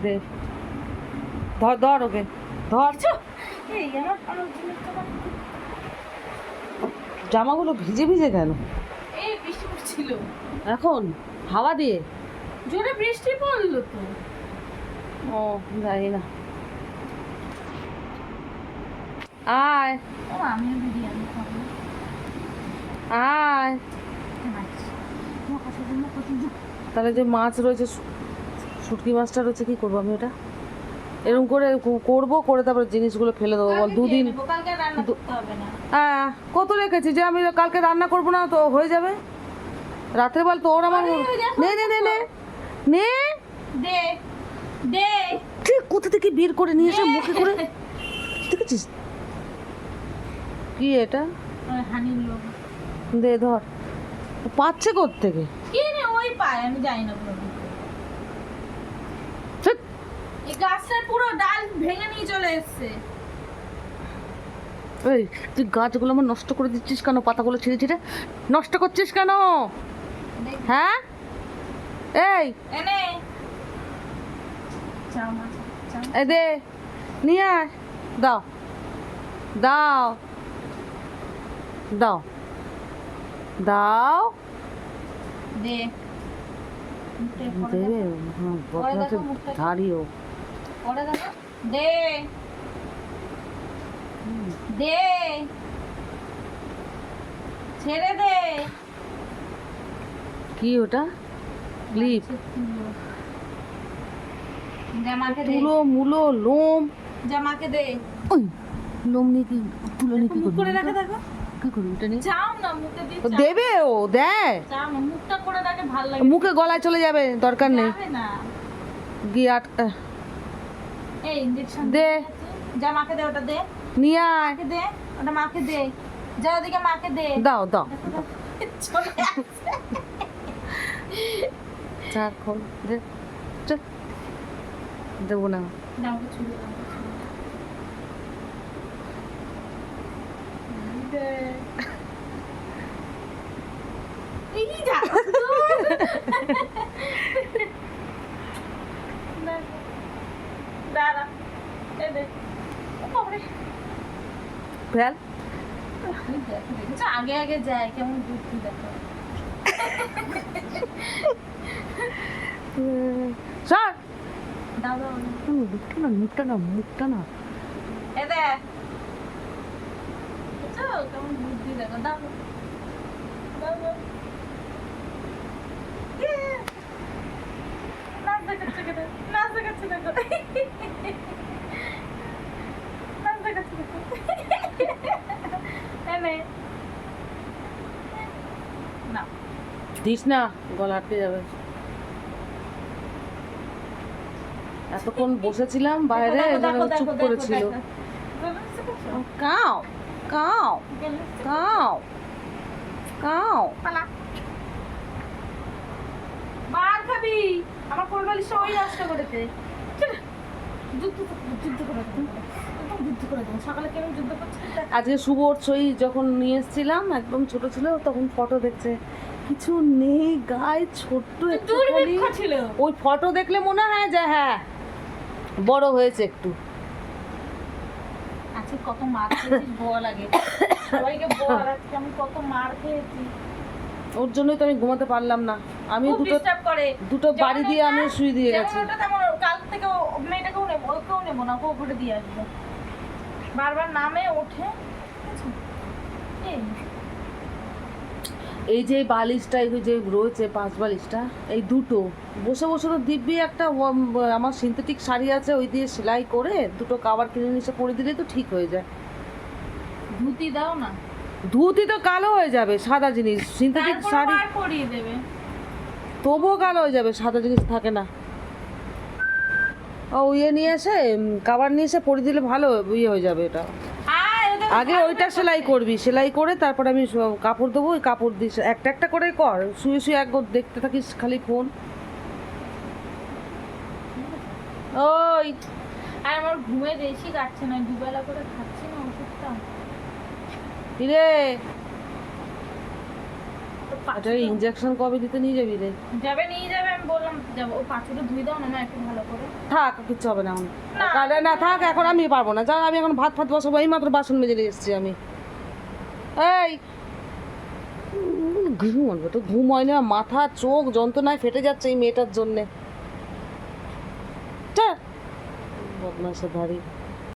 দে। ধর ধর ওকে। ধর। জামাগুলো ভিজে ভিজে কেন? এই বৃষ্টি পড়ছিল। এখন? হাওয়া দিয়ে? জোরে বৃষ্টি পড়ল তো। ও জানি না। আয়। ও আমিও বিরিয়ানি খাব। আয়। তাহলে যে মাছ রয়েছে শুটকি মাছটা রয়েছে কি করব আমি ওটা এরকম করে করব করে তারপরে জিনিসগুলো ফেলে দেবো বল দুদিন। হ্যাঁ কত রেখেছি যে আমি কালকে রান্না করব না তো হয়ে যাবে? রাতের বেলা তোর আমার নে নে নে নে। নে। দে দে। ঠিক কোথা থেকে বের করে নিয়ে এসে মুখে করে? দেখেছিস? কি এটা? দে ধর। পাচ্ছে থেকে কে রে ওই পায় আমি জানি না পুরো এই গাছটার পুরো ডাল ভেঙে নিয়ে চলে এসেছে। এই তুই গাছগুলো আমার নষ্ট করে দিচ্ছিস কেন? পাতাগুলো ছিঁড়ে ছিঁড়ে। নষ্ট করছিস কেন? হ্যাঁ? এই। এনে এই দে নিয়ে আয়। দাও। দাও। দাও। দাও। দে। দেবে দে। দে। ছেড়ে দে। কি ওটা? ক্লিপ। জামাকে দে। তুলো মুলো লোম। জামাকে দে। ওই লোম নিয়ে কি তুলো নিয়ে কি করে রাখে দেখো। দেবে ও দেয়। মুখে গলায় চলে যাবে দরকার নেই। গিয়ে আট এই ইনজেকশন দে। যা মাকে দে ওটা দে। নিয়ে আয়। দে ওটা মাকে দে। যা ওদিকে মাকে দে। দাও দাও। চা খোল দে। চল। দেবো না। এই যা, এই দে। ও বাবারে। ফেল এই দেখো, দেখেছ? আগে আগে যায় কেমন বুদ্ধি দেখো সর দাও দাও মুখটা না মুখটা না মুখটা না এ দেখ দেখেছ? কেমন বুদ্ধি দেখো দাও দাও দাও ইয়ে। নাচ দেখাচ্ছে কেটে নাচ দেখাচ্ছে দেখো নাচ দেখাচ্ছে দেখো না। দিস না গলা আটকে যাবে। এতক্ষণ বসেছিলাম বাইরে চুপ করেছিল। কাও কাও কাও কাও। মার খাবি আমার কোল বালিশ ওই নষ্ট করেছে? আজকে শুভ ওর ছবি যখন নিয়ে এসেছিলাম একদম ছোট ছিল তখন ফটো দেখছে। কিছু নেই গায়ে ছোট্ট ছিল। ওই ফটো দেখলে মনে হয় যে হ্যাঁ বড় হয়েছে একটু। আজকে কত মার খেয়েছিস বল আগে। সবাইকে বল আজকে আমি কত মার খেয়েছি। ওর জন্যই তো আমি ঘুমাতে পারলাম না। আমি দুটো দুটো বাড়ি দিয়ে আমি শুয়ে দিয়ে গেছি। কাল থেকে মেয়েটাকেও নেব ওকেও নেব না ওকে উপরে দিয়ে আসব। বারবার নামে ওঠে এই, যে বালিশটা এই যে রয়েছে পাঁচ বালিশটা এই দুটো। বসে বসে তো দিব্যি একটা আমার সিনথেটিক শাড়ি আছে ওই দিয়ে সেলাই করে দুটো কাবার কিনে নিচে পরে দিলেই তো ঠিক হয়ে যায়। ধুতি দাও না। ধুতি তো কালো হয়ে যাবে সাদা জিনিস। সিনথেটিক শাড়ি পরিয়ে দেবে। তবুও কালো হয়ে যাবে সাদা জিনিস থাকে না। ও ইয়ে নিয়ে এসে কাবার নিয়ে এসে পরে দিলে ভালো ইয়ে হয়ে যাবে এটা। আগে ওইটা সেলাই করবি সেলাই করে তারপরে আমি কাপড় দেবো ওই কাপড় দিস একটা একটা করে কর শুয়ে শুয়ে একবার দেখতে থাকিস খালি ফোন ওই। আর আমার ঘুমের রেশি কাটছে না দুবেলা করে খাচ্ছি না ওষুধটা। রে এটা ইঞ্জেকশন কবে দিতে নিয়ে যাবি রে? যাবে নিয়ে যাবে আমি বললাম যাব। ও পাঁচটা ধুয়ে দাও না একটু ভালো করে। থাক কিচ্ছু হবে না কালে না থাক এখন আমি পারব না। যা আমি এখন ভাত ফাত বসাবো এই মাত্র বাসন মেজে নিয়ে এসেছি আমি। এই! ঘুম আনব তো ঘুম হয় না। মাথা চোখ যন্ত্রণায় ফেটে যাচ্ছে এই মেয়েটার জন্যে। বদমাসের ধারি